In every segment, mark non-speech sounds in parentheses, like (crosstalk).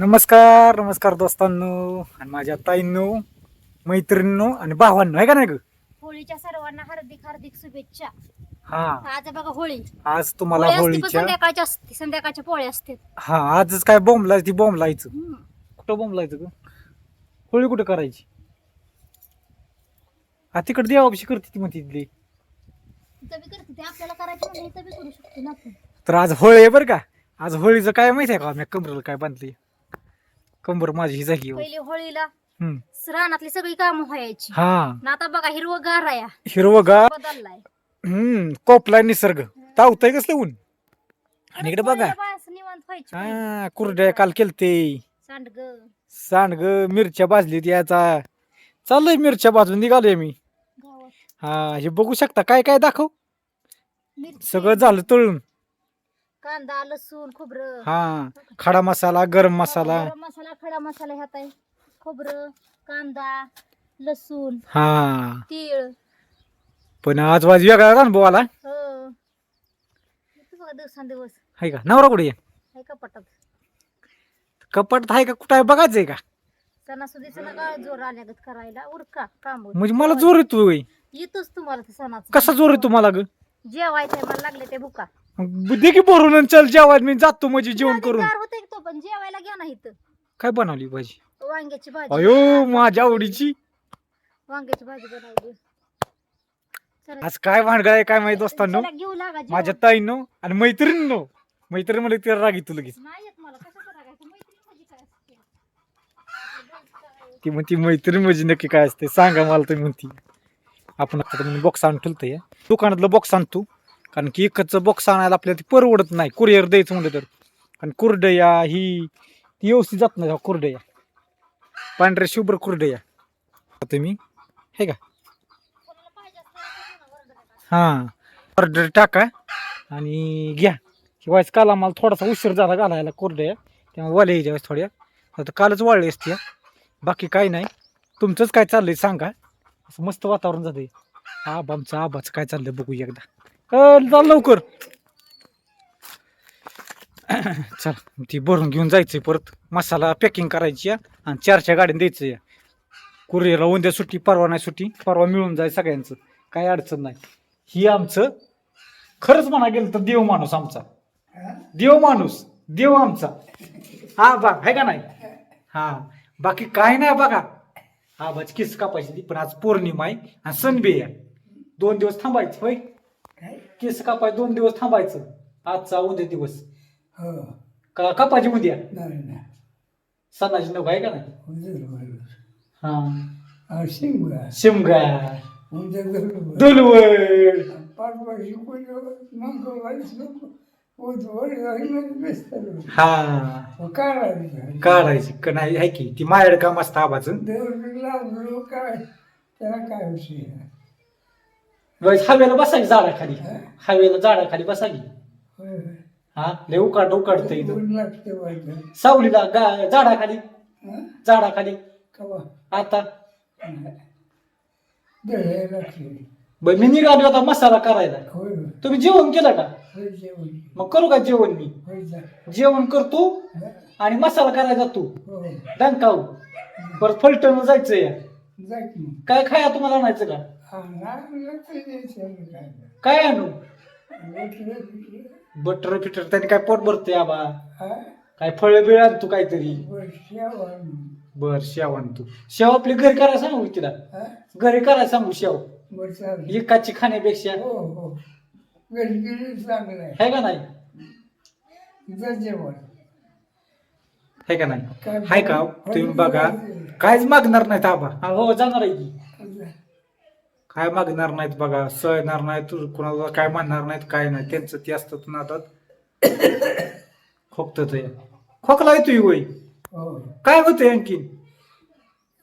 नमस्कार नमस्कार दोस्तांनो आणि माझ्या ताईंनो मैत्रिणींनो आणि भावांनो आहे का नाही ग? होळीच्या सर्वांना हार्दिक हार्दिक शुभेच्छा. हा. आज बघा होळी. आज तुम्हाला होळी असते पण होळीच्या संध्याकाळच्या असते संध्याकाळच्या पोळे असते. हा आजच काय बॉम्ब लायची बॉम्ब लायचं हम्म. कुठं बॉम्ब लायचं ग? होळी कुठं करायची? हा तिकडे देवापाशी करते ती म्हणते तिथली इथं बी करते ते आपल्याला करायचं इथं बी करू शकतो ना आपण. तर आज होळी आहे बरं का? आज होळीचं काय माहिती आहे का? मी कमरेला काय बांधली कंबर माझी ही झाली पहिली होळीला हम्म. रानातली सगळी कामं व्हायची. हा. ना आता बघा हिरवं गार आहे. हिरवं गा बदललाय. हम्म. कोपलाय निसर्ग. तावतय कसलं ऊन? आणि इकडे बघा. होळीला निवांत व्हायची हा कुरड्या काल केलते. सांडग. सांड ग मिरच्या भाजली याचा. चाललंय मिरच्या भाजून निघालोय मी. गावात. हा हे बघू शकता. काय काय दाखव. मिरची, सगळं झालं तळून. कांदा लसूण खोबरं. हा खडा मसाला गरम मसाला. गरम मसाला खडा मसाला ह्यात आहे. खोबरं कांदा लसूण हा. तीळ. पण आज वाज वेगळा अनुभव आला? हो. किती बघा दिवसांदिवस. हाय का? नवरा कुठे आहे? आहे का पटक कपाटात आहे का? कुठं आहे? बघायचंय का? सणासुदीचं नका जोर आल्यागत करायला. उरका काम. म्हणजे मला जोर येतोय. येतोच तुम्हाला ते सणाचं. कसा जोर येतो मला ग? जेवायचंय मला लागले ते बुका मग दे की भरून चल जेवायला मी जातो म्हणजे जेवण करून. होते तो पण जेवायला घ्या ना इथं. काय बनवली भाजी? वांग्याची भाजी अयो माझ्या आवडीची. वांग्याची भाजी बनवली. आज काय भानगड आहे काय माहीत दोस्तांनो चला घेऊ लागा जेवण. माझ्या ताईनो आणि मैत्रिणीनो. मैत्रीण म्हणजे तिला राग येतो लगेच. नाही येत मला कशाचं रागायचं मैत्रीण म्हणजे काय असते? ती म्हणती मैत्रीण म्हणजे नक्की काय असते? सांगा मला तुम्ही म्हणती. आपण आता बॉक्स आणून ठेवतोय दुकानातलं बॉक्स आणतो कारण की एकच बॉक्स आणायला आपल्याला ती परवडत नाही. कुरिअर द्यायचं म्हणलं तर. कारण कुरडया ही ती व्यवस्थित जात नाही कुरडया. पांढऱ्या शुभ्र कुरडया. तुम्ही हे का? हां. ऑर्डर टाका आणि घ्या. शिवायच काल आम्हाला थोडासा उशीर झाला घालायला कुरडया. त्यामुळे वाले यायच्या वेळेस थोड्या. आता कालच वाळली असते. बाकी काही नाही. तुमचंच काय चाललंय सांगा. असं मस्त वातावरण जाते आबामचं आबाचं काय चाललंय बघू एकदा. जा लवकर. (coughs) चल ती भरून घेऊन जायचंय परत. मसाला पॅकिंग करायची या आणि चारच्या गाड्याने द्यायचं या कुरिअरला उद्या सुट्टी परवा नाही सुट्टी परवा मिळून जाय सगळ्यांचं. काही अडचण नाही. ही आमचं खरंच म्हणा गेलं तर देव माणूस आमचा. देव माणूस देव आमचा. हा बा आहे का नाही? हा बाकी काय नाही बघा. हा बाज किस कापायची ती पण आज पौर्णिमा आहे आणि सणबी आहे. दोन दिवस थांबायचं होय? केस कापाय दोन दिवस थांबायचं. आजचा उद्या दिवस. हो. का कापायची उद्या? नाही नाही. सणाची नको आहे का नाही? बरोबर हा. शिमगा. शिमगा. उद्या बरोबर दुलवड पाच वर्षी कोणी मग वाईस बेसत हा. काढायचं काढायची. का नाही आहे की ती माझ्याकडे काम असतं आबाचं देव लागलो काय? त्याला काय विषय हवेला बसायची झाडाखाली. हवेला झाडाखाली बसायची. होय होय. हा? लय उकाड उकाडतं इथं. ऊन लागते वाईट सावलीला गा झाडाखाली. झाडाखाली. कवा? आता. लागते बर मी निघालो आता मसाला करायला. होय होय. तुम्ही जेवण केलं का? होय जेवण मग करू का जेवण मी? होय जा. जेवण करतो हा? आणि मसाला करायला जातो हो. डंकाऊ परत फलटण जायचं या मग. काय खाया तुम्हाला आणायचं का? हा नाही. काय आणू? बटर फिटर त्याने काय पोट भरते आबा. हा? काय फळ बिळ आणतो काहीतरी. बर शेव आणतो. शेव आपली घरी करायला सांगू तिला. हा? घरी करायला सांगू शेव. एकाची खाण्यापेक्षा. हो हो. घरी गेली चांगलं आहे. आहे का नाही? जेवण. आहे का नाही? काय हाय का? तुम्ही बघा. काहीच मागणार नाहीत आबा. हा, जाणार आहे की. काय मागणार नाहीत बघा. सळणार नाहीत तू कोणाला काय म्हणणार नाहीत काय नाही. त्यांचं ते असतं तू नातात खोकत ते. खोकला येतोय वय हो. काय होतंय आणखीन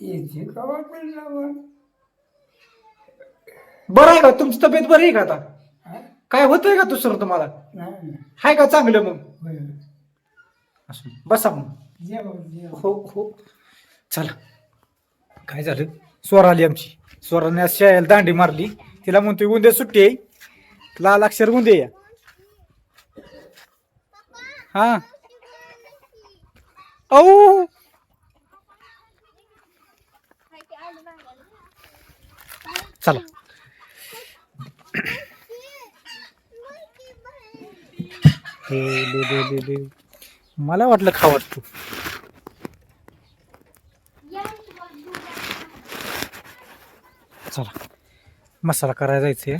येते बरं आहे का? तुमची तब्येत बरी आहे का आता? काय होतंय का दुसरं तुम्हाला. हाय का चांगलं मग. असं. बसा मग. हो हो. चला. काय झालं? स्वर आली आमची. स्वराने आज शाळेला दांडी मारली. तिला म्हणतोय उद्या सुट्टी आहे. लाल अक्षर उंदे या. हा. औ. चला. हे दे दे दे मला वाटलं खावत तू. चला मसाला करायला जायचंय.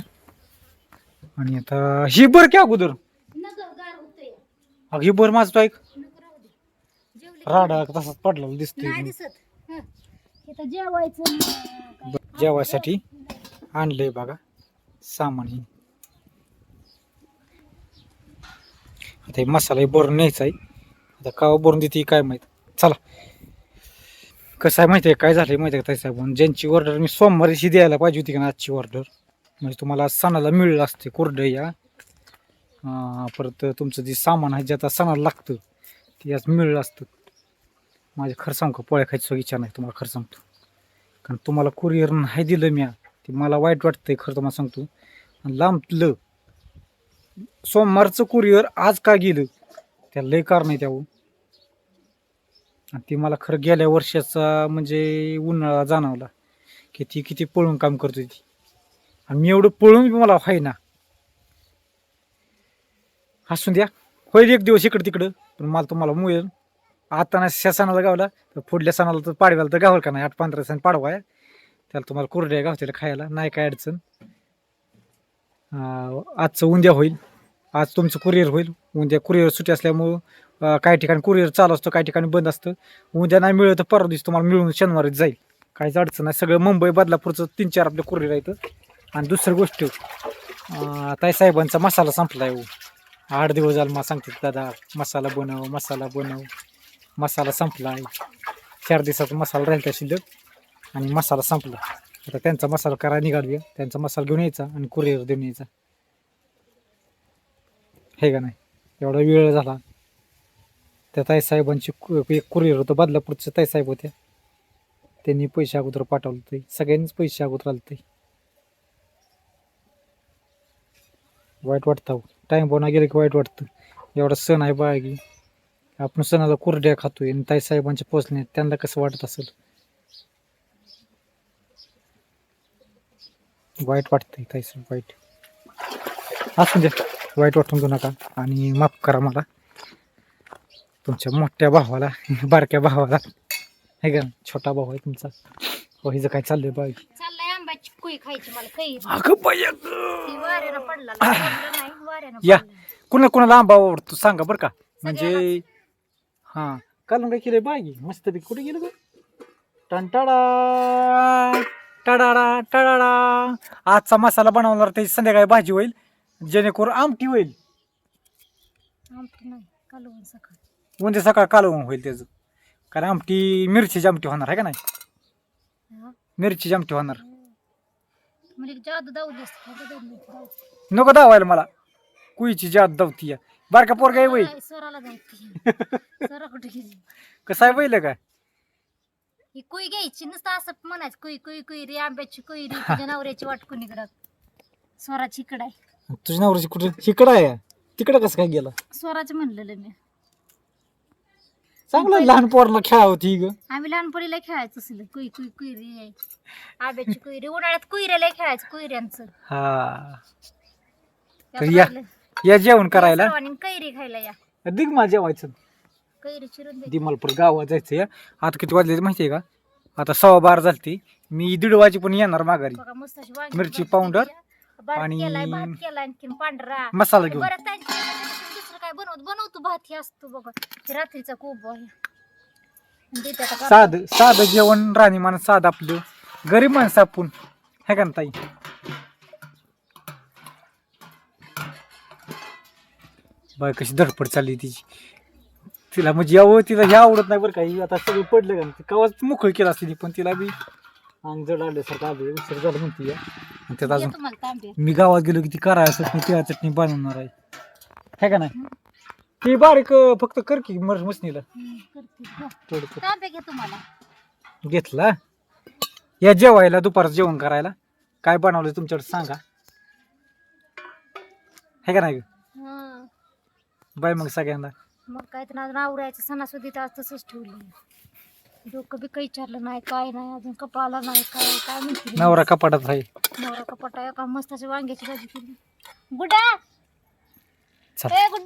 आणि आता ही बर की अगोदर. अग ही बर माझं तो ऐक. राडा तसाच पडलेला नाही दिसतोय जेवायसाठी आणलंय बघा सामान हे. आता हे मसाला भरून न्यायचा आहे आता कावा भरून देते काय माहीत. चला. कसं आहे माहिती आहे काय झालंय माहिती आहे का ताई साहेब ज्यांची ऑर्डर मी सोमवारीशी द्यायला पाहिजे होती का ना आजची ऑर्डर म्हणजे तुम्हाला सणाला मिळलं असते कोरडं या. परत तुमचं जे सामान आहे जे आता सणाला लागतं ते आज मिळलं असतं. माझे खरं सांग का? पोळ्या खायची इच्छा नाही तुम्हाला खरं सांगतो. कारण तुम्हाला कुरिअर नाही दिलं मी ते मला वाईट वाटतंय खरं तुम्हाला सांगतो. लांबलं. सोमवारचं कुरिअर आज का गेलं? त्या लय कारण आहे त्यावर हो. आणि ते मला खरं गेल्या वर्षाचा म्हणजे उन्हाळा जाणवला की ती किती पळून काम करतो ती. आणि मी एवढं पळून बी मला व्हायना. हसून द्या. होईल एक दिवस इकडं तिकडं पण मला तुम्हाला मिळेल. आता नाही ह्या सणाला गावला तर पुढल्या सणाला तर पाडव्याला तर गावल का नाही? आठ पंधरा सण पाडवा आहे. त्याला तुम्हाला कुरड्या गावतील खायला. नाही काय अडचण. आजचं उद्या होईल. आज तुमचं कुरिअर होईल. उद्या कुरिअर सुट्टी असल्यामुळं काही ठिकाणी कुरिअर चालू असतं काही ठिकाणी बंद असतं. उद्या नाही मिळलं तर परवा दिवशी तुम्हाला मिळून शनिवारीच जाईल. काहीच अडचण नाही. सगळं मुंबई बदलापूरचं तीन चार आपले कुरिअर आहेत. आणि दुसरी गोष्ट ताई साहेबांचा मसाला संपला आहे हो. आठ दिवस झाला मला सांगते दादा मसाला बनव मसाला बनव. मसाला संपला आहे चार दिवसाचा मसाला राहिला शिल्लक आणि मसाला संपला. आता त्यांचा मसाला करा निघालूया. त्यांचा मसाला घेऊन यायचा आणि कुरिअर देऊन यायचा. हे का नाही? एवढा वेळ झाला. त्या ताईसाहेबांची कु- एक कुरिअर होतं बदलापूरचे ताईसाहेब होत्या त्यांनी पैसे अगोदर पाठवलं ते सगळ्यांनीच पैसे अगोदर आले ते वाईट वाटतं टाईम बोना गेलं की वाईट वाटतं. एवढा सण आहे बघा की. आपण सणाला कुरड्या खातोय आणि ताई पोचणे त्यांना कसं वाटत असेल? वाईट वाटतंय ताई साहेब वाईट. असू द्या. वाईट वाटून घेऊ नका. आणि माफ करा मला. तुमच्या मोठ्या भावाला बारक्या भावाला. हे का छोटा भाऊ आहे तुमचा. हो हिचं काय चाललंय बाई? चाललंय आंब्याची कुई खायची मला काही अगं बाई ती वाऱ्यानं पडला (clears throat) लय पडलं नाही वाऱ्यानं या. पडलं. कुणा कुणाला आंबा आवडतो सांगा बरं का. म्हणजे हा. कालून काय केलंय बाई? मस्तपैकी कुठे गेलं गं? टंटाडा टडाडा टडाडा. आजचा मसाला बनवणार त्याची संध्याकाळी भाजी होईल. जेणेकरून आमटी होईल. आमटी नाही कालवण सकाळ. उद्या सकाळ कालवून होईल त्याचं. कारण आमटी मिरचीची आमटी होणार आहे का नाही? हा. मिरचीची आमटी होणार. म्हणजे जादू दाऊ दिसत जाऊ. नको दावायला मला. कुईची जात दावती बारका पोरगा आहे वय. स्वरा- स्वराला जाऊ (laughs) स्वरा कुठे गेली? कसं आहे वैल काय? ही कुई घ्यायची नुसतं असं म्हणायचं कुई कुई कुई रे आंब्याची कुई रे तुझ्या नवऱ्याची वाट कुणीकडं स्वराची इकडं आहे. तुझ्या नवऱ्याची कुठे? इकडं आहे. तिकडं कसं काय गेलं? स्वराचं म्हणलेलं मी. चांगलं लहान पोराला खेळा होती ग. आम्ही लहानपणीला खेळायचं असेल. कुई कुई कुई रे आंब्याची कुई रे उन्हाळ्यात कुईऱ्याला खेळायचं कुईऱ्यांचं. हा. तर या. जेवण करायला? सर्वांनी कैरी खायला या. दिग मा जेवायचं. कैरी चिरून दे. गावात जायचं या आता किती वाजले माहिती आहे का? आता सव्वा बारा झालती. मी दीड वाजे पण येणार माघारी. बघा मस्त अशी वांगी मिरची पावडर. केली, भात आणि केलाय भात केलाय आणखीन पांढरा. मसाला घेऊन. बरं त्यांच्या ह्याच्यात दुसरं काय बनवत? बनवतो भात हे असतो बघा. हे रात्रीचा कोब आहे. आणि देते आता करा. साध साधं जेवण राणी माणूस साधं आपलं. गरीब माणसं आपण. हे का ना ताई? बाय कशी धडपड चालली तिची. तिला म्हणजे यावं तिला हे आवडत नाही बरं काही आता सगळं पडलं का. ती कवाच मोकळी केलं असते ती पण तिला बी अंग जड आल्यासारखं आलं उशीर झालं म्हणते या. आणि त्यात अजून तांबे मी गावात गेलो की ती कराय चटणी तिळा चटणी बनवणार आहे हे का नाही ती बारीक अं, फक्त कर की मर मसनीला हम्म, करते. घ्या. थोडं थोडं. तांबे घे तुम्हाला घेतला या जेवायला दुपारचं जेवण करायला काय बनवलं तुमच्याकडे सांगा हे का नाही? हं. बाय मग सगळ्यांना मग काय तर अजून आवरायचं सणासुदीत आज तसंच ठेवलं डोकं बी काही विचारलं नाही काय नाही अजून कपाळाला नाही काय काय म्हणते नवरा कपाटात आहे. नवरा कपाटा का मस्त अशी वांग्याची भाजी केली. गुडा चल. A good